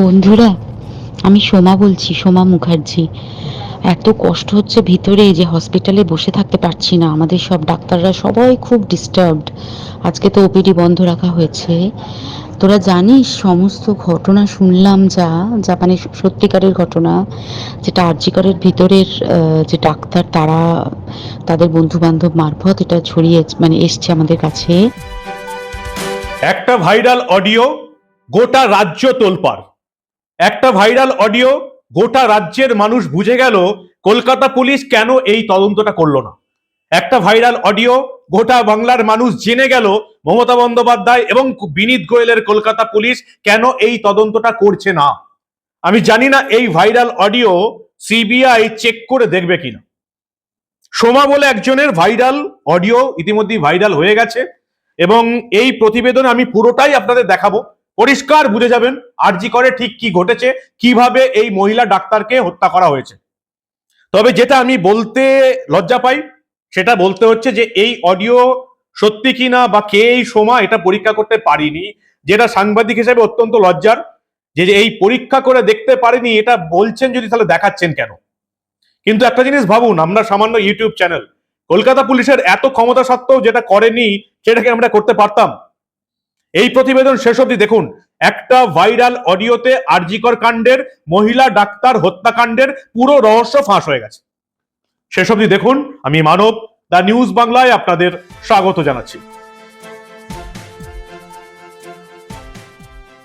বন্ধুরা, আমি সোমা বলছি, সোমা মুখার্জি। এত কষ্ট হচ্ছে ভিতরে যে হসপিটালে বসে থাকতে পারছি না। আমাদের সব ডাক্তাররা সবাই খুব ডিস্টার্বড আজকে তো ওপিডি বন্ধ রাখা হয়েছে। তোরা জানিস, সমস্ত ঘটনা শুনলাম যা মানে সত্যিকারের ঘটনা, যেটা আরজিকরের ভিতরের যে ডাক্তার, তারা, তাদের বন্ধু বান্ধব মারফত এটা ছড়িয়ে মানে এসছে আমাদের কাছে। একটা ভাইরাল অডিও গোটা রাজ্য তোলপাড়। একটা ভাইরাল অডিও গোটা রাজ্যের মানুষ বুঝে গেল কলকাতা পুলিশ কেন এই তদন্তটা করল না। একটা ভাইরাল অডিও গোটা বাংলার মানুষ জেনে গেল মমতা বন্দ্যোপাধ্যায় এবং বিনীত গোয়েলের কলকাতা পুলিশ কেন এই তদন্তটা করছে না। আমি জানি না এই ভাইরাল অডিও সিবিআই চেক করে দেখবে কিনা। সোমা বলে একজনের ভাইরাল অডিও ইতিমধ্যেই ভাইরাল হয়ে গেছে এবং এই প্রতিবেদন আমি পুরোটাই আপনাদের দেখাবো। পরিষ্কার বুঝে যাবেন আরজি করে ঠিক কি ঘটেছে, কীভাবে এই মহিলা ডাক্তারকে হত্যা করা হয়েছে। তবে যেটা আমি বলতে লজ্জা পাই, সেটা বলতে হচ্ছে যে এই অডিও সত্যি কি না বা কে এই সময় এটা পরীক্ষা করতে পারিনি, যেটা সাংবাদিক হিসেবে অত্যন্ত লজ্জার যে এই পরীক্ষা করে দেখতে পারিনি, এটা বলছেন যদি তাহলে দেখাচ্ছেন কেন? কিন্তু একটা জিনিস ভাবুন, আমরা সামান্য ইউটিউব চ্যানেল, কলকাতা পুলিশের এত ক্ষমতা সত্ত্বেও যেটা করেনি, সেটাকে আমরা করতে পারতাম। এই প্রতিবেদন শেষ অবধি দেখুন। একটা ভাইরাল অডিওতে আরজিকর কাণ্ডের, মহিলা ডাক্তার হত্যাকাণ্ডের পুরো রহস্য ফাঁস হয়ে গেছে। শেষ অবধি দেখুন। আমি মানব, দা নিউজ বাংলায় আপনাদের স্বাগত জানাচ্ছি।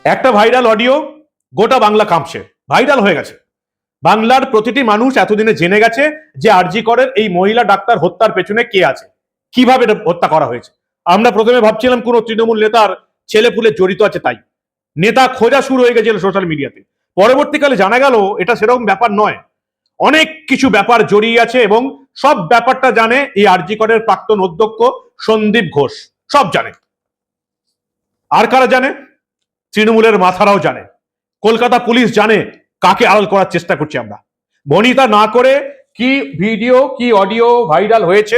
একটা ভাইরাল অডিও, গোটা বাংলা কাঁপছে। ভাইরাল হয়ে গেছে। বাংলার প্রতিটি মানুষ এতদিনে জেনে গেছে যে আরজি করের এই মহিলা ডাক্তার হত্যার পেছনে কে আছে। কীভাবে হত্যা করা হয়েছে? আমরা প্রথমে ভাবছিলাম কোন তৃণমূল নেতার ছেলে পুলে জড়িত আছে তাই। নেতা খোঁজা শুরু হয়ে গেছিল সোশ্যাল মিডিয়াতে পরবর্তীকালে জানা গেল, এটা সেরকম ব্যাপার নয়। অনেক কিছু ব্যাপার জড়িয়ে আছে এবং সব ব্যাপারটা জানে এই আরজি করের প্রাক্তন অধ্যক্ষ সন্দীপ ঘোষ। সব জানে। আর কারা জানে? তৃণমূলের মাথারাও জানে। কলকাতা পুলিশ জানে কাকে আড়াল করার চেষ্টা করছি আমরা। বনিতা না করে কি ভিডিও, কি অডিও ভাইরাল হয়েছে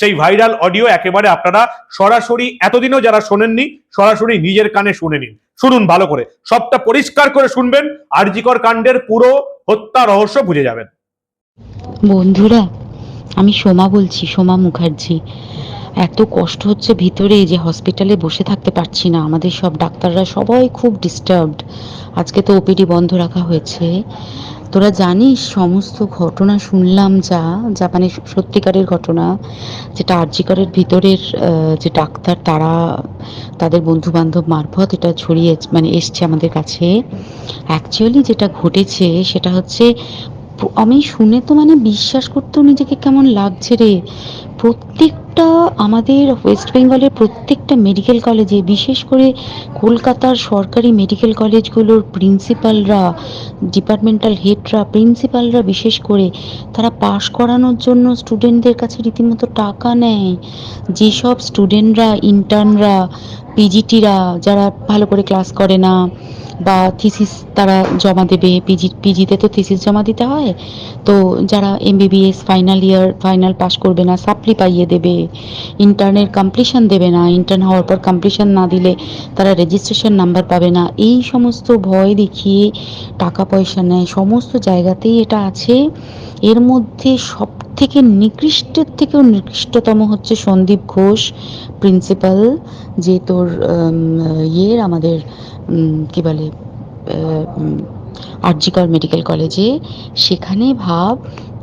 সেই ভাইরাল অডিও একেবারে আপনারা সরাসরি, এতদিনও যারা শোনেননি, সরাসরি নিজের কানে শুনে নিন। শুনুন ভালো করে। সবটা পরিষ্কার করে শুনবেন, আরজিকর কাণ্ডের পুরো হত্যা রহস্য বুঝে যাবেন। বন্ধুরা, আমি সোমা বলছি, সোমা মুখার্জি। এত কষ্ট হচ্ছে ভিতরে যে হসপিটালে বসে থাকতে পারছি না। আমাদের সব ডাক্তাররা সবাই খুব ডিস্টার্বড আজকে তো ওপিডি বন্ধ রাখা হয়েছে। তোরা জানিস সমস্ত ঘটনা শুনলাম যা যা সত্যিকারের ঘটনা, যেটা আরজিকরের ভিতরের যে ডাক্তার, তারা তাদের বন্ধু বান্ধব মারফত এটা ছড়িয়ে মানে এসছে আমাদের কাছে। অ্যাকচুয়ালি যেটা ঘটেছে সেটা হচ্ছে, আমি শুনে তো মানে বিশ্বাস করতেও নিজেকে কেমন লাগছে রে। প্রত্যেকটা আমাদের ওয়েস্ট বেঙ্গলের প্রত্যেকটা মেডিকেল কলেজে বিশেষ করে কলকাতার সরকারি মেডিকেল কলেজগুলোর প্রিন্সিপালরা ডিপার্টমেন্টাল হেডরা প্রিন্সিপালরা বিশেষ করে, তারা পাশ করানোর জন্য স্টুডেন্টদের কাছে রীতিমতো টাকা নেয়। যেসব স্টুডেন্টরা ইন্টার্নরা পিজিটিরা যারা ভালো করে ক্লাস করে না, বা থিসিস তারা জমা দেবে পিজি পিজিতে তো থিসিস জমা দিতে হয়, তো যারা MBBS final year final pass করবে না সাপ্লি পাইয়ে দেবে। ইন্টার্নের কমপ্লিশন দেবে না ইন্টার্ন হওয়ার পর কমপ্লিশন না দিলে তারা রেজিস্ট্রেশন নাম্বার পাবে না। এই সমস্ত ভয় দেখিয়ে টাকা পয়সা নেয়, সমস্ত জায়গাতেই এটা আছে। এর মধ্যে সব থেকে নিকৃষ্টের থেকেও নিকৃষ্টতম হচ্ছে সন্দীপ ঘোষ প্রিন্সিপাল যে তোর ইয়ের আমাদের কি বলে আরজিকর মেডিকেল কলেজে সেখানে ভাব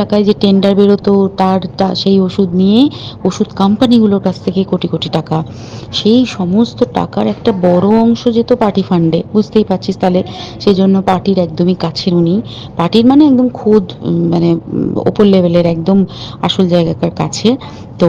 টাকায় যে টেন্ডার বেরোতো, তার সেই ওষুধ নিয়ে ওষুধ কোম্পানিগুলোর কাছ থেকে কোটি কোটি টাকা। সেই সমস্ত টাকার একটা বড় অংশ যেত পার্টি ফান্ডে বুঝতেই পারছিস তাহলে? সেই জন্য পার্টির একদমই কাছের উনি। পার্টির মানে একদম খুদ মানে ওপর লেভেলের একদম আসল জায়গাকার কাছে। তো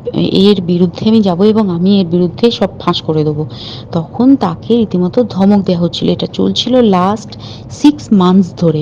এর বিরুদ্ধে আমি যাব এবং আমি এর বিরুদ্ধে সব ফাঁস করে দেবো। তখন তাকে রীতিমতো ধমক দেওয়া হচ্ছিল। এটা চলছিল লাস্ট সিক্স মান্থস ধরে।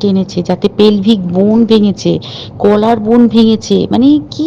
টেনেছে যাতে পেলভিক বোন ভেঙেছে কলার বোন ভেঙেছে মানে কি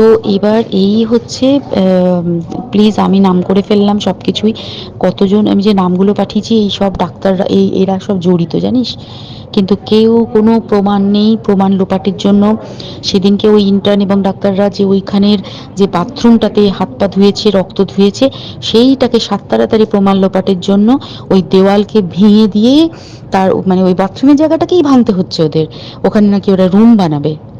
তো এবার এই হচ্ছে প্লিজ আমি নাম করে ফেললাম সব কিছুই কতজন, আমি যে নামগুলো পাঠিয়েছি, এই সব ডাক্তাররা, এই, এরা সব জড়িত, জানিস? কিন্তু কেউ কোনো প্রমাণ নেই, প্রমাণ লোপাটের জন্য। সেদিনকে ওই ইন্টার্ন এবং ডাক্তাররা যে ওইখানের যে বাথরুমটাতে হাত পা ধুয়েছে, রক্ত ধুয়েছে, সেইটাকে সাত তাড়াতাড়ি প্রমাণ লোপাটের জন্য ওই দেওয়ালকে ভেঙে দিয়ে তার মানে ওই বাথরুমের জায়গাটাকেই ভাঙতে হচ্ছে ওদের। ওখানে নাকি ওরা রুম বানাবে।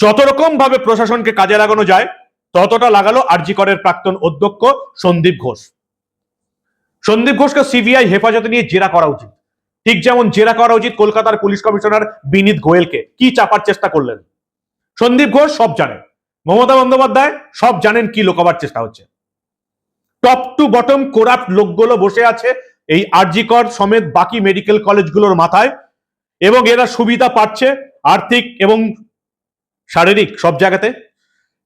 যত রকম ভাবে প্রশাসনকে কাজে লাগানো যায়, ততটা লাগালো আরজিকরের প্রাক্তন অধ্যক্ষ সন্দীপ ঘোষ। সন্দীপ ঘোষকে সিবিআই হেফাজতে নিয়ে জেরা করা উচিত। ঠিক যেমন জেরা করা উচিত কলকাতার পুলিশ কমিশনার বিনীত গোয়েলকে। কি চাপার চেষ্টা করলেন? সন্দীপ ঘোষ সব জানেন মমতা বন্দ্যোপাধ্যায় সব জানেন কি লোকাবার চেষ্টা হচ্ছে। টপ টু বটম কোরাপ্ট লোকগুলো বসে আছে এই আরজিকর সমেত বাকি মেডিকেল কলেজগুলোর মাথায় এবং এরা সুবিধা পাচ্ছে, আর্থিক এবং শারীরিক সব জায়গাতে।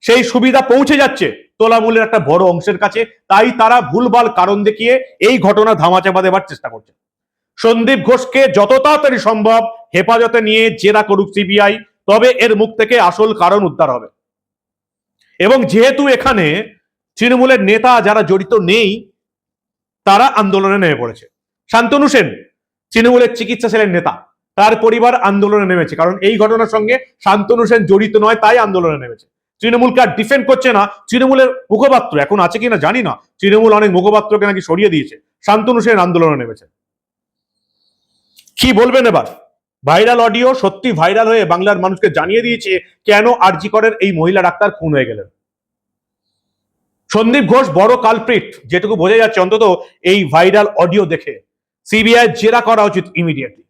সেই সুবিধা পৌঁছে যাচ্ছে তোলামূলের একটা বড় অংশের কাছে, তাই তারা ভুলভাল কারণ দেখিয়ে এই ঘটনা ধামাচাপা দেবার চেষ্টা করছে। সন্দীপ ঘোষকে যত তাড়াতাড়ি সম্ভব হেফাজতে নিয়ে জেরা করুক সিবিআই, তবে এর মুখ থেকে আসল কারণ উদ্ধার হবে। এবং যেহেতু এখানে তৃণমূলের নেতা যারা জড়িত নেই, তারা আন্দোলনে নেমে পড়েছে। শান্তনু সেন, তৃণমূলের চিকিৎসা সেলের নেতা। তার পরিবার আন্দোলনে নেমেছে। কারণ এই ঘটনার সঙ্গে শান্তনু সেন জড়িত নয়, তাই আন্দোলনে নেমেছে। তৃণমূলকে আর ডিফেন্ড করছে না, তৃণমূলের মুখপাত্র এখন আছে কিনা জানি না। তৃণমূল অনেক মুখপাত্রকে নাকি সরিয়ে দিয়েছে। শান্তনু সেন আন্দোলনে নেমেছে। কি বলবেন এবার? ভাইরাল অডিও সত্যি ভাইরাল হয়ে বাংলার মানুষকে জানিয়ে দিয়েছে, কেন আরজি করেন এই মহিলা ডাক্তার খুন হয়ে গেলেন? সন্দীপ ঘোষ, বড় কালপ্রিট যেটুকু বোঝা যাচ্ছে অন্তত এই ভাইরাল অডিও দেখে। সিবিআই জেরা করা উচিত ইমিডিয়েটলি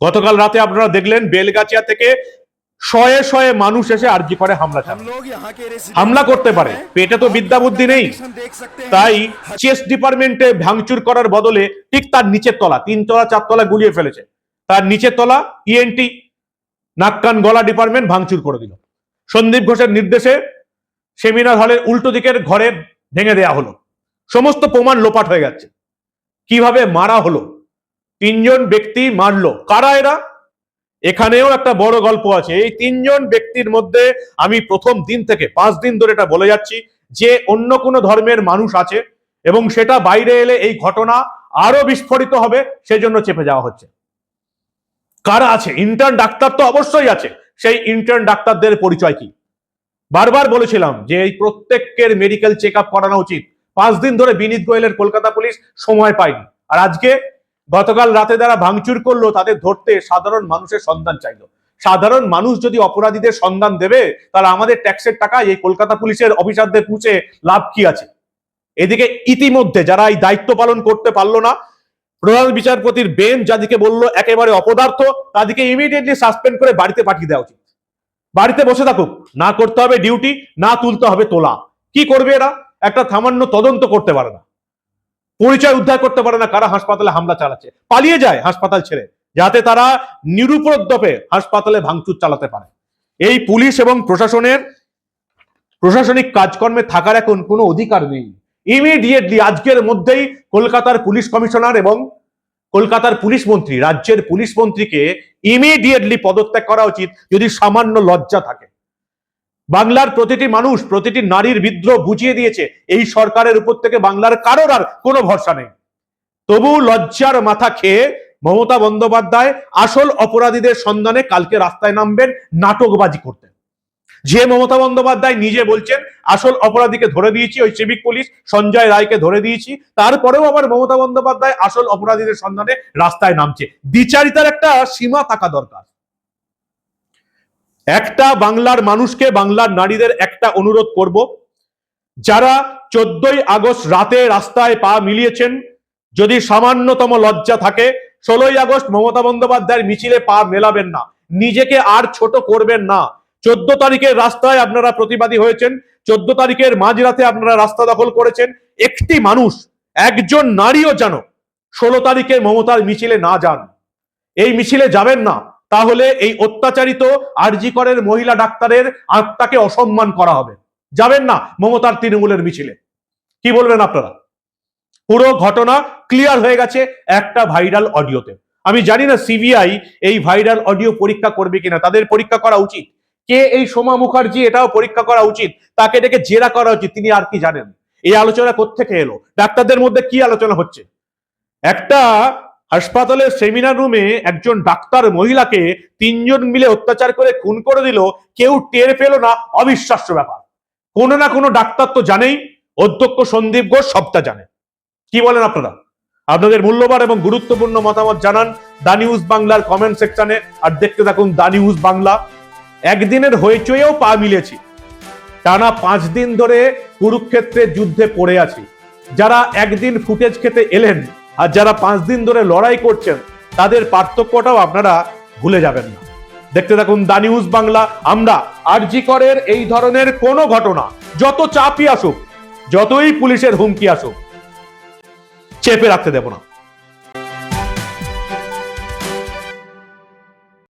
গতকাল রাতে আপনারা দেখলেন বেলগাছিয়া থেকে শয়ে শয়ে মানুষ এসে আর্জি করে হামলা হামলা করতে পারে। পেটে তো বিদ্যা বুদ্ধি নেই। তাই চেস ডিপার্টমেন্টে ভাঙচুর করার বদলে ঠিক তার নিচের তলা তিন তলা চারতলা গুলিয়ে ফেলেছে। তার নিচের তলা ইএনটি নাককান গলা ডিপার্টমেন্ট ভাঙচুর করে দিল। সন্দীপ ঘোষের নির্দেশে সেমিনার হলের উল্টো দিকের ঘরে ভেঙে দেয়া হলো। সমস্ত প্রমাণ লোপাট হয়ে গেছে। কীভাবে মারা হলো? তিনজন ব্যক্তি মারলো। কারা এরা? এখানেও একটা বড় গল্প আছে। এই তিনজন ব্যক্তির মধ্যে আমি প্রথম দিন থেকে, পাঁচ দিন ধরে এটা বলে যাচ্ছি, যে অন্য কোনো ধর্মের মানুষ আছে এবং সেটা বাইরে এলে এই ঘটনা আরও বিস্ফোরিত হবে, সেজন্য চেপে যাওয়া হচ্ছে। কারা আছে? ইন্টার্ন ডাক্তার তো অবশ্যই আছে। সেই ইন্টার্ন ডাক্তারদের পরিচয় কি? বারবার বলেছিলাম যে এই প্রত্যেকের মেডিকেল চেক আপ করানো উচিত। পাঁচ দিন ধরে বিনীত গোয়েলের কলকাতা পুলিশ সময় পায়নি। আর আজকে গতকাল রাতে যারা ভাঙচুর করল, তাদের ধরতে সাধারণ মানুষের সন্ধান চাইলো। সাধারণ মানুষ যদি অপরাধীদের সন্ধান দেবে, তাহলে আমাদের ট্যাক্সের টাকা এই কলকাতা পুলিশের অফিসারদের পুষে লাভ কি আছে? এদিকে ইতিমধ্যে যারা এই দায়িত্ব পালন করতে পারল না, প্রধান বিচারপতির বেঞ্চ যাদেরকে বলল একেবারে অপদার্থ, তাদেরকে ইমিডিয়েটলি সাসপেন্ড করে বাড়িতে পাঠিয়ে দেওয়া উচিত। বাড়িতে বসে থাকুক, না করতে হবে ডিউটি না তুলতে হবে তোলা। কি করবে এরা? একটা সামান্য তদন্ত করতে পারে না। পরিচয় উদ্ধার করতে পারে না কারা হাসপাতালে হামলা চালাচ্ছে। পালিয়ে যায় হাসপাতাল ছেড়ে, যাতে তারা নিরুপদ্রবে হাসপাতালে ভাঙচুর চালাতে পারে। এই পুলিশ এবং প্রশাসনের, প্রশাসনিক কাজকর্মে থাকার এখন কোনো অধিকার নেই। ইমিডিয়েটলি আজকের মধ্যেই কলকাতার পুলিশ কমিশনার এবং কলকাতার পুলিশ মন্ত্রী, রাজ্যের পুলিশ মন্ত্রীকে ইমিডিয়েটলি পদত্যাগ করা উচিত যদি সামান্য লজ্জা থাকে। বাংলার প্রতিটি মানুষ, প্রতিটি নারীর বিদ্রোহ বুঝিয়ে দিয়েছে, এই সরকারের উপর থেকে বাংলার কারোর আর কোনো ভরসা নেই। তবু লজ্জার মাথা খেয়ে মমতা বন্দ্যোপাধ্যায় আসল অপরাধীদের সন্ধানে কালকে রাস্তায় নামবেন নাটকবাজি করতে যে মমতা বন্দ্যোপাধ্যায় নিজে বলছেন, আসল অপরাধীকে ধরে দিয়েছি, ওই সিভিক পুলিশ, সঞ্জয় রায়কে ধরে দিয়েছি, তারপরেও আবার মমতা বন্দ্যোপাধ্যায় আসল অপরাধীদের সন্ধানে রাস্তায় নামছে। বিচারিতার একটা সীমা থাকা দরকার। একটা বাংলার মানুষকে বাংলার নারীদের একটা অনুরোধ করব। যারা চোদ্দই আগস্ট রাতে রাস্তায় পা মিলিয়েছেন, যদি সামান্যতম লজ্জা থাকে, ষোলোই আগস্ট মমতা বন্দ্যোপাধ্যায়ের মিছিলে পা মেলাবেন না। নিজেকে আর ছোট করবেন না। চোদ্দ তারিখের রাস্তায় আপনারা প্রতিবাদী হয়েছেন, চোদ্দ তারিখের মাঝরাতে আপনারা রাস্তা দখল করেছেন। একটি মানুষ, একজন নারীও যেন ষোলো তারিখে মমতার মিছিলে না যান। এই মিছিলে যাবেন না। তাহলে এই অত্যাচারিত আরজি করের মহিলা ডাক্তারের আত্মাকে অসম্মান করা হবে। যাবেন না মমতার তৃণমূলের মিছিলে। কি বলবেন আপনারা? পুরো ঘটনা ক্লিয়ার হয়ে গেছে একটা ভাইরাল অডিওতে আমি জানি না সিবিআই এই ভাইরাল অডিও পরীক্ষা করবে কিনা, তাদের পরীক্ষা করা উচিত। কে এই সোমা মুখার্জি, এটাও পরীক্ষা করা উচিত। তাকে ডেকে জেরা করা উচিত, তিনি আর কি জানেন? এই আলোচনা কোত্থেকে এলো? ডাক্তারদের মধ্যে কি আলোচনা হচ্ছে? একটা হাসপাতালের সেমিনার রুমে একজন ডাক্তার মহিলাকে তিনজন মিলে অত্যাচার করে খুন করে দিল, কেউ টের পেল না, অবিশ্বাস্য ব্যাপার। কোনো না কোনো ডাক্তার তো জানেই, অধ্যক্ষ সন্দীপ ঘোষ সবটা জানে। কি বলেন আপনারা? আপনাদের মূল্যবান এবং গুরুত্বপূর্ণ মতামত জানান দা নিউজ বাংলার কমেন্ট সেকশনে আর দেখতে থাকুন দা নিউজ বাংলা। একদিনের হইচইয়েও পা মিলেছি। টানা পাঁচ দিন ধরে কুরুক্ষেত্রের যুদ্ধে পড়ে আছি। যারা একদিন ফুটেজ খেতে এলেন আর যারা পাঁচ দিন ধরে লড়াই করছেন, তাদের পার্থক্যটাও আপনারা ভুলে যাবেন না। দেখতে থাকুন দা নিউজ বাংলা, আমরা আরজি করের এই ধরনের কোনো ঘটনা, যত চাপই আসুক, যতই পুলিশের হুমকি আসুক, চেপে রাখতে দেব না।